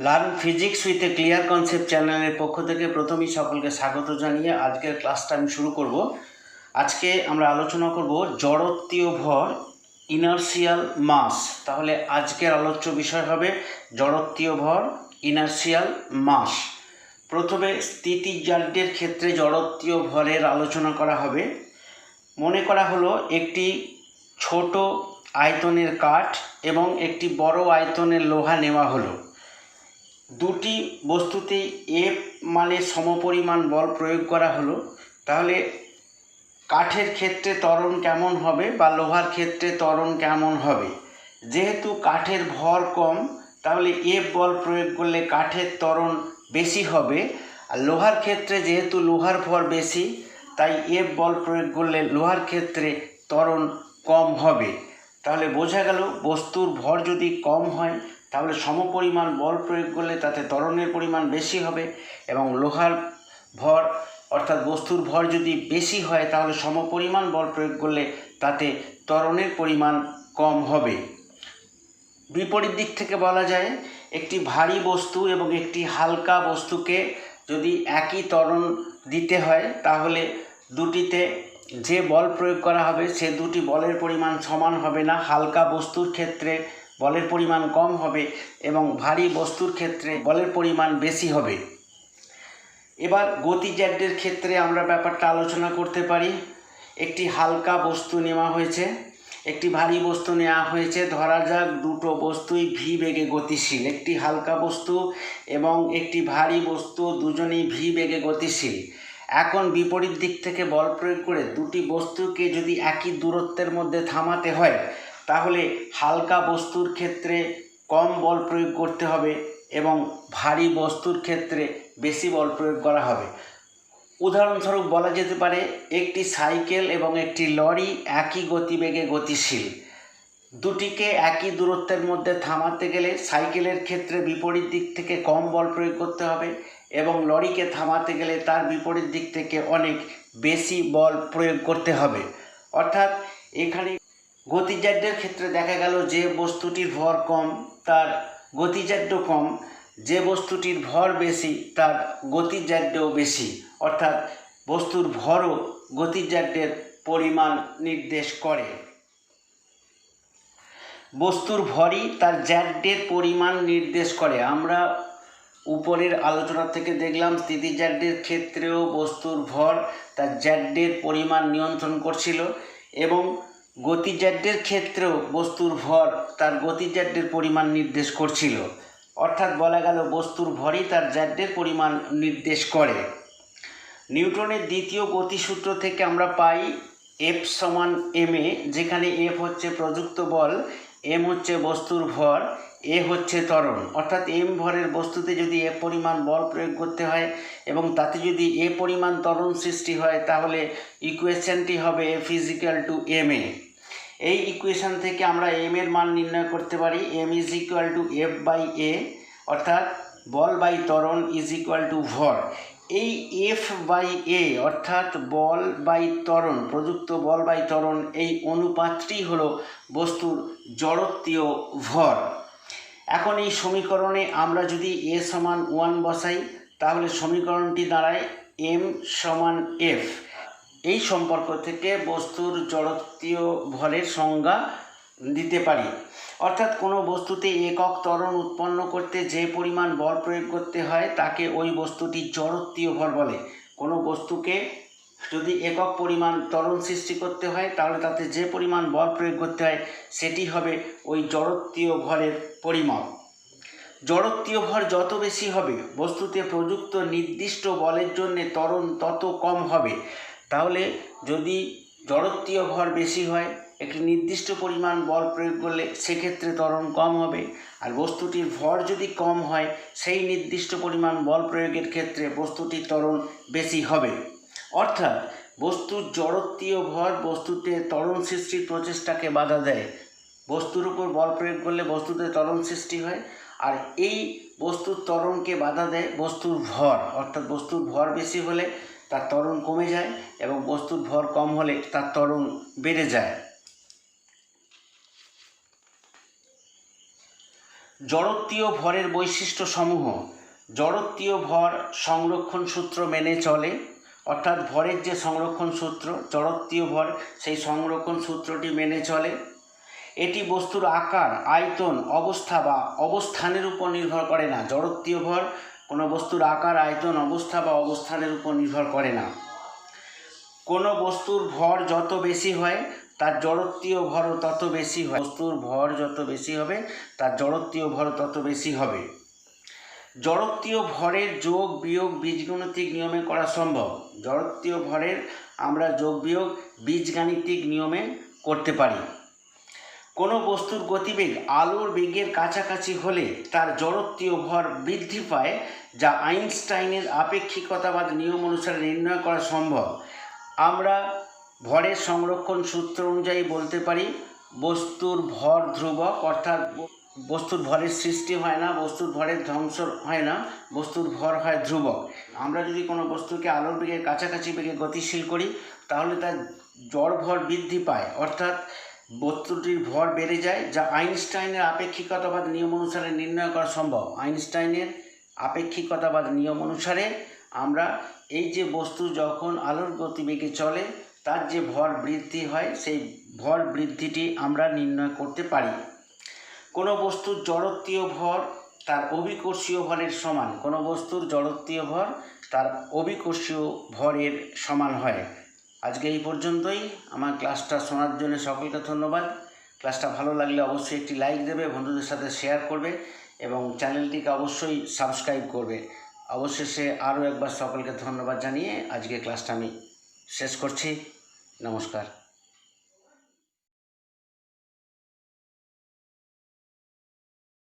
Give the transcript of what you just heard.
Learn physics with a clear concept চ্যানেলের পক্ষ থেকে প্রথমেই সকলকে স্বাগত জানিয়ে আজকের ক্লাসটা আমি শুরু করব। আজকে আমরা আলোচনা করব জড়ত্বীয় ভর ইনার্সিয়াল মাস। তাহলে আজকের আলোচ্য বিষয় হবে জড়ত্বীয় ভর ইনার্সিয়াল মাস। প্রথমে স্থিতিজাড্যের ক্ষেত্রে জড়ত্বীয় ভরের আলোচনা করা হবে। মনে করা হলো একটি ছোট আয়তনের কাঠ এবং একটি বড় আয়তনের লোহা নেওয়া হলো। দুটি বস্তুতেই এফ মানে সমপরিমাণ বল প্রয়োগ করা হলো, তাহলে কাঠের ক্ষেত্রে ত্বরণ কেমন হবে বা লোহার ক্ষেত্রে ত্বরণ কেমন হবে? যেহেতু কাঠের ভর কম, তাহলে এফ বল প্রয়োগ করলে কাঠের ত্বরণ বেশি হবে। আর লোহার ক্ষেত্রে যেহেতু লোহার ভর বেশি, তাই এফ বল প্রয়োগ করলে লোহার ক্ষেত্রে ত্বরণ কম হবে। তাহলে বোঝা গেল বস্তুর ভর যদি কম হয় তাহলে সমপরিমাণ বল প্রয়োগ করলে তাতে ত্বরণের পরিমাণ বেশি হবে এবং লোহার ভর, অর্থাৎ বস্তুর ভর যদি বেশি হয়, তাহলে সমপরিমাণ বল প্রয়োগ করলে তাতে ত্বরণের পরিমাণ কম হবে। বিপরীত দিক থেকে বলা যায়, একটি ভারী বস্তু এবং একটি হালকা বস্তুকে যদি একই ত্বরণ দিতে হয়, তাহলে দুটিতে যে বল প্রয়োগ করা হবে, সে দুটি বলের পরিমাণ সমান হবে না। হালকা বস্তুর ক্ষেত্রে বলের পরিমাণ কম হবে এবং ভারী বস্তুর ক্ষেত্রে বলের পরিমাণ বেশি হবে। এবার গতিজাড্যের ক্ষেত্রে আমরা ব্যাপারটা আলোচনা করতে পারি। একটি হালকা বস্তু নেওয়া হয়েছে। একটি ভারী বস্তু নেওয়া হয়েছে। ধরা যাক দুটো বস্তুই ভি বেগে গতিশীল। একটি হালকা বস্তু এবং একটি ভারী বস্তু দুজনেই ভি বেগে গতিশীল। এখন বিপরীত দিক থেকে বল প্রয়োগ করে দুটি বস্তুকে যদি একই দূরত্বের মধ্যে থামাতে হয় তাহলে হালকা বস্তুর ক্ষেত্রে কম বল প্রয়োগ করতে হবে এবং ভারী বস্তুর ক্ষেত্রে বেশি বল প্রয়োগ করা হবে। উদাহরণস্বরূপ বলা যেতে পারে, একটি সাইকেল এবং একটি লরি একই গতিবেগে গতিশীল। দুটিকে একই দূরত্বের মধ্যে থামাতে গেলে সাইকেলের ক্ষেত্রে বিপরীত দিক থেকে কম বল প্রয়োগ করতে হবে এবং লরিকে থামাতে গেলে তার বিপরীত দিক থেকে অনেক বেশি বল প্রয়োগ করতে হবে। অর্থাৎ এখানে গতিজাড্যের ক্ষেত্রে দেখা গেল যে বস্তুটির ভর কম, তার গতিজাড্য কম। যে বস্তুটির ভর বেশি, তার গতিজাড্যও বেশি। অর্থাৎ বস্তুর ভরও গতিজাড্যের পরিমাণ নির্দেশ করে। বস্তুর ভরই তার জ্যাড্যের পরিমাণ নির্দেশ করে। আমরা উপরের আলোচনা থেকে দেখলাম স্থিতিজাড্যের ক্ষেত্রেও বস্তুর ভর তার জ্যাড্যের পরিমাণ নিয়ন্ত্রণ করছিল এবং গতিজাড্যের ক্ষেত্রেও বস্তুর ভর তার গতিজাড্যের পরিমাণ নির্দেশ করছিল। অর্থাৎ বলা গেল বস্তুর ভরই তার জ্যাড্যের পরিমাণ নির্দেশ করে। নিউটনের দ্বিতীয় গতিসূত্র থেকে আমরা পাই এফ সমান এম এ, যেখানে এফ হচ্ছে প্রযুক্ত বল, এম হচ্ছে বস্তুর ভর, এ হচ্ছে ত্বরণ। অর্থাৎ এম ভরের বস্তুতে যদি এ পরিমাণ বল প্রয়োগ করতে হয় এবং তাতে যদি এ পরিমাণ ত্বরণ সৃষ্টি হয়, তাহলে ইকুয়েশনটি হবে a physical to M A এই ইকুয়েশন থেকে আমরা এম এর মান নির্ণয় করতে পারি M is equal to F by A অর্থাৎ বল বাই ত্বরণ ইজ ইকুয়াল টু ভর। এই এফ বাই এ অর্থাৎ বল বাই ত্বরণ, প্রযুক্ত বল বাই ত্বরণ, এই অনুপাতটি হল বস্তুর জড়ত্বীয় ভর। এখন এই সমীকরণে আমরা যদি এ সমান ওয়ান বসাই, তাহলে সমীকরণটি দাঁড়ায় এম সমান এফ এই সম্পর্ক থেকে বস্তুর জড়ত্বীয় ভরের সংজ্ঞা দিতে পারি। অর্থাৎ কোনো বস্তুতে একক ত্বরণ উৎপন্ন করতে যে পরিমাণ বল প্রয়োগ করতে হয়, তাকে ওই বস্তুটি জড়ত্বীয় ভর বলে। কোনো বস্তুকে যদি একক পরিমাণ ত্বরণ সৃষ্টি করতে হয়, তাহলে তাতে যে পরিমাণ বল প্রয়োগ করতে হয়, সেটি হবে ওই জড়ত্বীয় ভরের পরিমাপ। জড়ত্বীয় ভর যত বেশি হবে, বস্তুতে প্রযুক্ত নির্দিষ্ট বলের জন্য ত্বরণ তত কম হবে। তাহলে যদি জড়ত্বীয় ভর বেশি হয়, একটি নির্দিষ্ট পরিমাণ বল প্রয়োগ করলে সেক্ষেত্রে ত্বরণ কম হবে। আর বস্তুটির ভর যদি কম হয়, সেই নির্দিষ্ট পরিমাণ বল প্রয়োগের ক্ষেত্রে বস্তুটির ত্বরণ বেশি হবে। অর্থাৎ বস্তুর জড়ত্বীয় ভর বস্তুতে ত্বরণ সৃষ্টির প্রচেষ্টাকে বাধা দেয়। বস্তুর উপর বল প্রয়োগ করলে বস্তুতে ত্বরণ সৃষ্টি হয়। আর এই বস্তুর ত্বরণকে বাধা দেয় বস্তুর ভর। অর্থাৎ বস্তুর ভর বেশি হলে তার ত্বরণ কমে যায় এবং বস্তুর ভর কম হলে তার ত্বরণ বেড়ে যায়। জড়ত্বীয় ভরের বৈশিষ্ট্য সমূহ জড়ত্বীয় ভর সংরক্ষণ সূত্র মেনে চলে। অর্থাৎ ভরের যে সংরক্ষণ সূত্র, জড়ত্বীয় ভর সেই সংরক্ষণ সূত্রটি মেনে চলে। এটি বস্তুর আকার, আয়তন, অবস্থা বা অবস্থানের উপর নির্ভর করে না। জড়ত্বীয় ভর কোনো বস্তুর আকার, আয়তন, অবস্থা বা অবস্থানের উপর নির্ভর করে না। কোনো বস্তুর ভর যত বেশি হয়, তার জড়ত্বীয় ভরও তত বেশি হয়। বস্তুর ভর যত বেশি হবে, তার জড়ত্বীয় ভর তত বেশি হবে। জড়ত্বীয় ভরের যোগ, বিয়োগ, বীজগণিতিক নিয়মে করা সম্ভব। জড়ত্বীয় ভরের আমরা যোগ, বিয়োগ, বীজগাণিতিক নিয়মে করতে পারি। কোনো বস্তুর গতিবেগ আলোর বেগের কাছাকাছি হলে তার জড়ত্বীয় ভর বৃদ্ধি পায়, যা আইনস্টাইনের আপেক্ষিকতাবাদ নিয়ম অনুসারে নির্ণয় করা সম্ভব। আমরা ভরের সংরক্ষণ সূত্র অনুযায়ী বলতে পারি, বস্তুর ভর ধ্রুবক, অর্থাৎ বস্তুর ভরের সৃষ্টি হয় না, বস্তুর ভরের ধ্বংস হয় না, বস্তুর ভর হয় ধ্রুবক। আমরা যদি কোনো বস্তুকে আলোর বেগের কাছাকাছি বেগে গতিশীল করি, তাহলে তার জড় ভর বৃদ্ধি পায়, অর্থাৎ বস্তুটির ভর বেড়ে যায়, যা আইনস্টাইনের আপেক্ষিকতাবাদ নিয়ম অনুসারে নির্ণয় করা সম্ভব। আইনস্টাইনের আপেক্ষিকতাবাদ নিয়ম অনুসারে আমরা এই যে বস্তু যখন আলোর গতিবেগে চলে, তার যে ভর বৃদ্ধি হয়, সেই ভর বৃদ্ধিটি আমরা নির্ণয় করতে পারি। কোনো বস্তুর জড়ত্বীয় ভর তার অভিকর্ষীয় ভরের সমান। কোনো বস্তুর জড়ত্বীয় ভর তার অভিকর্ষীয় ভরের সমান হয়। আজকে এই পর্যন্তই। আমার ক্লাসটা শোনার জন্য সকলকে ধন্যবাদ। ক্লাসটা ভালো লাগলে অবশ্যই একটি লাইক দেবে, বন্ধুদের সাথে শেয়ার করবে এবং চ্যানেলটিকে অবশ্যই সাবস্ক্রাইব করবে। অবশেষে আরও একবার সকলকে ধন্যবাদ জানিয়ে আজকে ক্লাসটা আমি শেষ করছি। নমস্কার।